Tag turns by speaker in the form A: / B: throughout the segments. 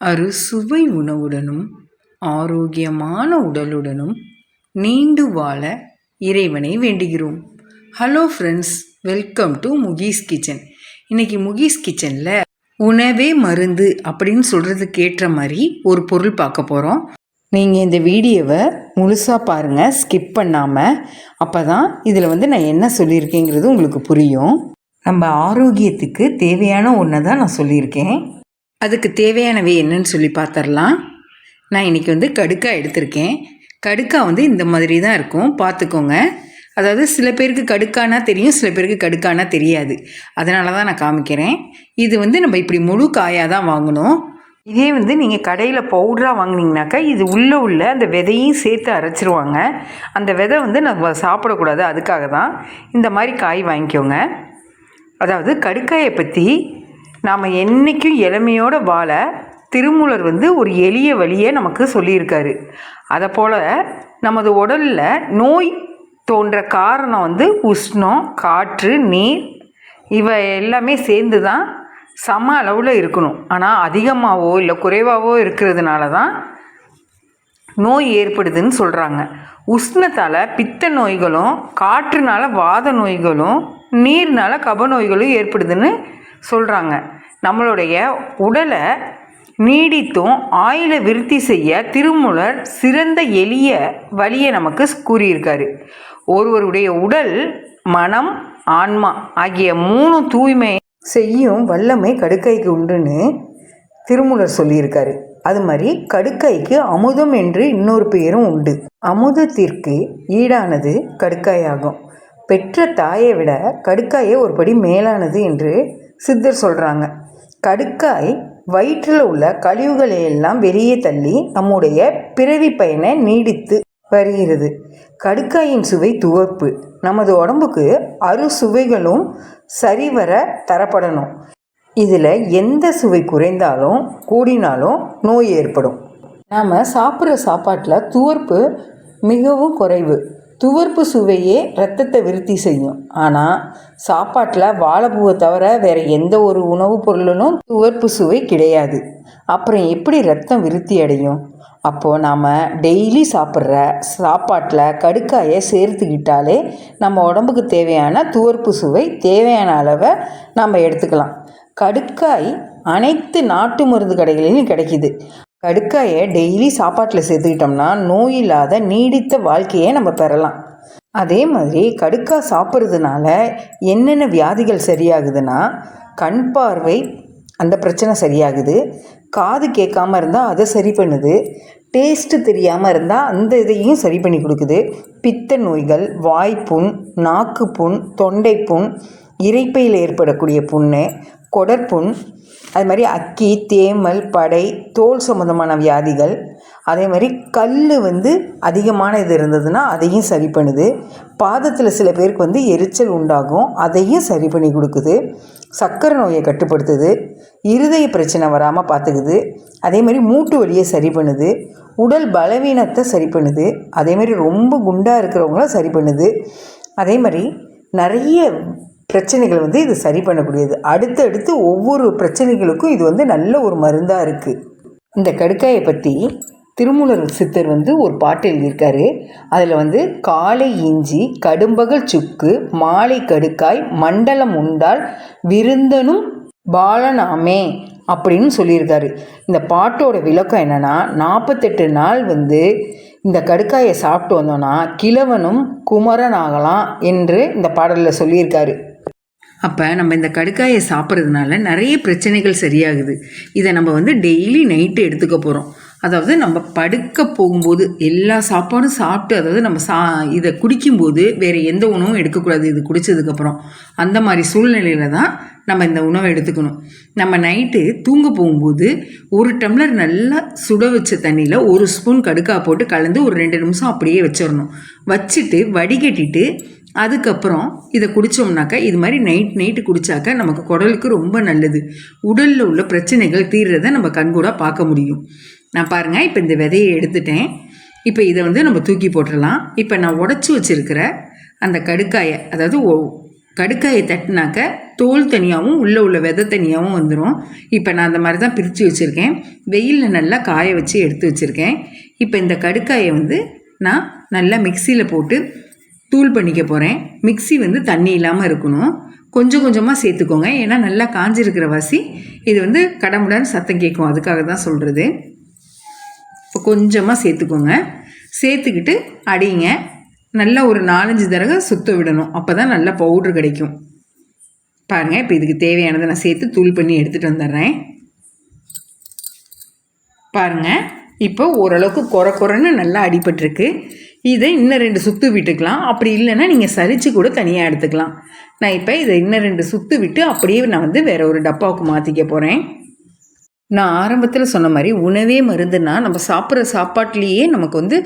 A: அறுசுவை உணவுடனும் ஆரோக்கியமான உடலுடனும் நீண்டு வாழ இறைவனை வேண்டுகிறோம். Hello friends welcome to Mukesh kitchen இன்னைக்கு முகீஸ் கிச்சனில் உணவே மருந்து அப்படின்னு சொல்கிறதுக்கு ஏற்ற மாதிரி ஒரு பொருள் பார்க்க போகிறோம் நீங்கள் இந்த வீடியோவை முழுசாக பாருங்கள் ஸ்கிப் பண்ணாமல் அப்போ தான் இதில் வந்து நான் என்ன சொல்லியிருக்கேங்கிறது உங்களுக்கு புரியும். நம்ம ஆரோக்கியத்துக்கு தேவையான ஒன்றை தான் நான் சொல்லியிருக்கேன். அதுக்கு தேவையானவை என்னன்னு சொல்லி பார்த்துடலாம் நான் இன்றைக்கி வந்து கடுக்காய் எடுத்திருக்கேன். கடுக்காய் வந்து இந்த மாதிரி தான் இருக்கும். பார்த்துக்கோங்க அதாவது சில பேருக்கு கடுக்கானா தெரியும் சில பேருக்கு கடுக்கானா தெரியாது. அதனால தான் நான் காமிக்கிறேன். இது வந்து நம்ம இப்படி முழு காயாக தான் வாங்கணும். இதே வந்து நீங்கள் கடையில் பவுடராக வாங்கினீங்கனாக்கா இது உள்ளே உள்ள அந்த விதையும் சேர்த்து அரைச்சிருவாங்க. அந்த விதை வந்து நம்ம சாப்பிடக்கூடாது. அதுக்காக தான் இந்த மாதிரி காய் வாங்கிக்கோங்க. அதாவது கடுக்காயை பற்றி நாம் என்றைக்கும் இளமையோட வாழ திருமூலர் வந்து ஒரு எளிய வழியை நமக்கு சொல்லியிருக்காரு. அதை போல் நமது உடலில் நோய் தோன்ற காரணம் வந்து உஷ்ணம் காற்று நீர் இவை எல்லாமே சேர்ந்து தான் சம அளவில் இருக்கணும். ஆனால் அதிகமாகவோ இல்லை குறைவாகவோ இருக்கிறதுனால தான் நோய் ஏற்படுதுன்னு சொல்கிறாங்க உஷ்ணத்தால் பித்த நோய்களும் காற்றுனால வாத நோய்களும் நீர்னால கப நோய்களும் ஏற்படுதுன்னு சொல்கிறாங்க நம்மளுடைய உடலை நீடித்தும் ஆயில விருத்தி செய்ய திருமூலர் சிறந்த எளிய வழியை நமக்கு கூறியிருக்காரு. ஒருவருடைய உடல் மனம் ஆன்மா ஆகிய மூணு தூய்மை செய்யும் வல்லமை கடுக்கைக்கு உண்டுன்னு திருமூலர் சொல்லியிருக்காரு. அது மாதிரி கடுக்காய்க்கு அமுதம் என்று இன்னொரு பெயரும் உண்டு. அமுதத்திற்கு ஈடானது கடுக்காயாகும். பெற்ற தாயை விட கடுக்காயே ஒரு படி மேலானது என்று சித்தர் சொல்கிறாங்க கடுக்காய் வயிற்றில் உள்ள கழிவுகளை எல்லாம் வெளியே தள்ளி நம்முடைய பிறவி பயனை நீடித்து வருகிறது. கடுக்காயின் சுவை துவர்ப்பு. நமது உடம்புக்கு அறு சுவைகளும் சரிவர தரப்படணும். இதில் எந்த சுவை குறைந்தாலும் கூடினாலும் நோய் ஏற்படும். நாம் சாப்பிட்ற சாப்பாட்டில் துவர்ப்பு மிகவும் குறைவு. துவர்ப்பு சுவையே ரத்தத்தை விருத்தி செய்யும். ஆனால் சாப்பாட்டில் வாழைப்பூவை தவிர வேறு எந்த ஒரு உணவுப் பொருளிலும் துவர்ப்பு சுவை கிடையாது. அப்புறம் எப்படி ரத்தம் விருத்தி அடையும்? அப்போது நாம் டெய்லி சாப்பிட்ற சாப்பாட்டில் கடுக்காயை சேர்த்துக்கிட்டாலே நம்ம உடம்புக்கு தேவையான துவர்ப்பு சுவை தேவையான அளவை நம்ம எடுத்துக்கலாம். கடுக்காய் அனைத்து நாட்டு மருந்து கடைகளிலும் கிடைக்கிது. கடுக்காயை டெய்லி சாப்பாட்டில் சேர்த்துக்கிட்டோம்னா நோய் இல்லாத நீடித்த வாழ்க்கையை நம்ம பெறலாம். அதே மாதிரி கடுக்காய் சாப்பிட்றதுனால என்னென்ன வியாதிகள் சரியாகுதுன்னா கண் பார்வை அந்த பிரச்சனை சரியாகுது. காது கேட்காம இருந்தால் அதை சரி பண்ணுது. டேஸ்ட்டு தெரியாமல் இருந்தால் அந்த இதையும் சரி பண்ணி கொடுக்குது. பித்த நோய்கள் வாய்ப்புண் நாக்கு புண் தொண்டை புண் இறைப்பையில் ஏற்படக்கூடிய புண்ணு கொடற்புண் அது மாதிரி அக்கி தேமல் படை தோல் சம்மந்தமான வியாதிகள் அதே மாதிரி கல் வந்து அதிகமான இது இருந்ததுன்னா அதையும் சரி பண்ணுது. பாதத்தில் சில பேருக்கு வந்து எரிச்சல் உண்டாகும் அதையும் சரி பண்ணி கொடுக்குது. சர்க்கரை நோயை கட்டுப்படுத்துது. இருதய பிரச்சனை வராமல் பார்த்துக்குது. அதே மாதிரி மூட்டு வலியை சரி பண்ணுது. உடல் பலவீனத்தை சரி பண்ணுது. அதே மாதிரி ரொம்ப குண்டாக இருக்கிறவங்கள சரி பண்ணுது. அதே மாதிரி நிறைய பிரச்சனைகள் வந்து இது சரி பண்ணக்கூடியது. அடுத்தடுத்து ஒவ்வொரு பிரச்சனைகளுக்கும் இது வந்து நல்ல ஒரு மருந்தாக இருக்குது இந்த கடுக்காயை பற்றி திருமூலர் சித்தர் வந்து ஒரு பாட்டு எழுதியிருக்காரு. அதில் வந்து காலை இஞ்சி கடும்பகல் சுக்கு மாலை கடுக்காய் மண்டலம் உண்டால் விருந்தனும் பாலனாமே அப்படின்னு சொல்லியிருக்காரு. இந்த பாட்டோட விளக்கம் என்னென்னா நாற்பத்தெட்டு நாள் வந்து இந்த கடுக்காயை சாப்பிட்டு வந்தோன்னா கிழவனும் குமரன் ஆகலாம் என்று இந்த பாடலில் சொல்லியிருக்காரு. அப்போ நம்ம இந்த கடுக்காயை சாப்பிட்றதுனால நிறைய பிரச்சனைகள் சரியாகுது. இதை நம்ம வந்து டெய்லி நைட்டு எடுத்துக்க போகிறோம் அதாவது நம்ம படுக்க போகும்போது எல்லா சாப்பாடும் சாப்பிட்டு அதாவது நம்ம சா இதை குடிக்கும்போது வேறு எந்த உணவும் எடுக்கக்கூடாது. இது குடித்ததுக்கப்புறம் அந்த மாதிரி சூழ்நிலையில தான் நம்ம இந்த உணவை எடுத்துக்கணும். நம்ம நைட்டு தூங்க போகும்போது ஒரு டம்ளர் நல்லா சுட வச்ச தண்ணியில் ஒரு ஸ்பூன் கடுக்கா போட்டு கலந்து ஒரு ரெண்டு நிமிஷம் அப்படியே வச்சிடணும். வச்சுட்டு வடிகட்டிட்டு அதுக்கப்புறம் இதை குடித்தோம்னாக்கா இது மாதிரி நைட் நைட்டு குடித்தாக்கா நமக்கு குடலுக்கு ரொம்ப நல்லது. உடலில் உள்ள பிரச்சனைகள் தீர்றதை நம்ம கண்கூடாக பார்க்க முடியும். நான் பாருங்கள் இப்போ இந்த விதையை எடுத்துட்டேன். இப்போ இதை வந்து நம்ம தூக்கி போட்டுடலாம் இப்போ நான் உடச்சி வச்சுருக்கிற அந்த கடுக்காயை அதாவது கடுக்காயை தட்டினாக்க தோல் தனியாகவும் உள்ளே உள்ள விதை தனியாகவும் வந்துடும் இப்போ நான் அந்த மாதிரி தான் பிரித்து வச்சுருக்கேன். வெயிலில் நல்லா காய வச்சு எடுத்து வச்சுருக்கேன். இப்போ இந்த கடுக்காயை வந்து நான் நல்லா மிக்சியில் போட்டு தூள் பண்ணிக்க போகிறேன் மிக்ஸி வந்து தண்ணி இல்லாமல் இருக்கணும். கொஞ்சம் கொஞ்சமாக சேர்த்துக்கோங்க. ஏன்னா நல்லா காஞ்சிருக்கிற வாசி. இது வந்து கடமுடன் சத்தம் கேட்கும். அதுக்காக தான் சொல்கிறது இப்போ கொஞ்சமாக சேர்த்துக்கோங்க. சேர்த்துக்கிட்டு அடிங்க. நல்லா ஒரு நாலஞ்சு தடவை சுத்த விடணும். அப்போ தான் நல்லா பவுட்ரு கிடைக்கும். பாருங்கள் இப்போ இதுக்கு தேவையானதை நான் சேர்த்து தூள் பண்ணி எடுத்துகிட்டு வந்துடுறேன். பாருங்கள் இப்போ ஓரளவுக்கு குறை குறைன்னு நல்லா அடிபட்டிருக்கு. இதை இன்னும் ரெண்டு சுத்து விட்டுக்கலாம். அப்படி இல்லைன்னா நீங்கள் சரித்து கூட தனியாக எடுத்துக்கலாம். நான் இப்போ இதை இன்னும் ரெண்டு சுத்து விட்டு அப்படியே நான் வந்து வேறு ஒரு டப்பாவுக்கு மாற்றிக்க போகிறேன் நான் ஆரம்பத்தில் சொன்ன மாதிரி உணவே மருந்துன்னா நம்ம சாப்பிட்ற சாப்பாட்லேயே நமக்கு வந்து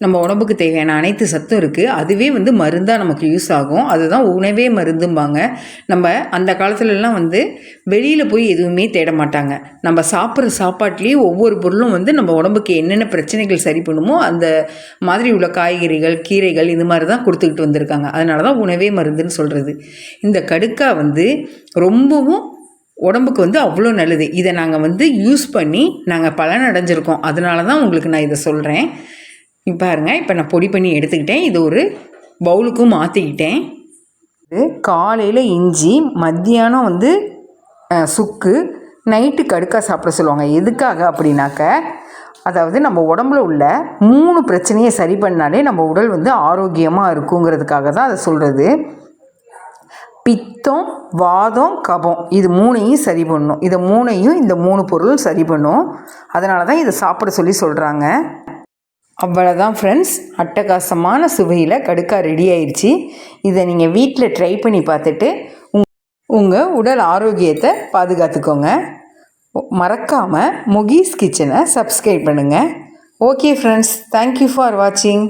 A: நம்ம உடம்புக்கு தேவையான அனைத்து சத்தும் இருக்குது அதுவே வந்து மருந்தாக நமக்கு யூஸ் ஆகும். அதுதான் உணவே மருந்தும்பாங்க. நம்ம அந்த காலத்துலலாம் வந்து வெளியில் போய் எதுவுமே தேட மாட்டாங்க. நம்ம சாப்பிட்ற சாப்பாட்லேயே ஒவ்வொரு பொருளும் வந்து நம்ம உடம்புக்கு என்னென்ன பிரச்சனைகள் சரி பண்ணுமோ அந்த மாதிரி உள்ள காய்கறிகள் கீரைகள் இது மாதிரி தான் கொடுத்துக்கிட்டு வந்திருக்காங்க. அதனால தான் உணவே மருந்துன்னு சொல்கிறது இந்த கடுக்கா வந்து ரொம்பவும் உடம்புக்கு வந்து அவ்வளோ நல்லது. இதை நாங்கள் வந்து யூஸ் பண்ணி நாங்கள் பலன் அடைஞ்சிருக்கோம். அதனால தான் உங்களுக்கு நான் இதை சொல்கிறேன் இப்போ பாருங்கள் இப்போ நான் பொடி பண்ணி எடுத்துக்கிட்டேன். இது ஒரு பவுலுக்கும் மாற்றிக்கிட்டேன் இது காலையில் இஞ்சி மத்தியானம் வந்து சுக்கு நைட்டு கடுக்கா சாப்பிட சொல்லுவாங்க. எதுக்காக அப்படின்னாக்க அதாவது நம்ம உடம்புல உள்ள மூணு பிரச்சனையை சரி பண்ணாலே நம்ம உடல் வந்து ஆரோக்கியமாக இருக்குங்கிறதுக்காக தான் அதை சொல்கிறது பித்தம் வாதம் கபம். இது மூணையும் சரி பண்ணும். இதை மூணையும் இந்த மூணு பொருளும் சரி பண்ணும். அதனால தான் இதை சாப்பிட சொல்லி சொல்கிறாங்க அவ்வளோதான் ஃப்ரெண்ட்ஸ் அட்டகாசமான சுவையில் கடுக்கா ரெடி ஆயிடுச்சு இதை நீங்கள் வீட்டில் ட்ரை பண்ணி பார்த்துட்டு உங் உங்கள் உடல் ஆரோக்கியத்தை பாதுகாத்துக்கோங்க. மறக்காமல் முகீஸ் கிச்சனை சப்ஸ்கிரைப் பண்ணுங்கள் ஓகே ஃப்ரெண்ட்ஸ் தேங்க்யூ ஃபார் வாட்சிங்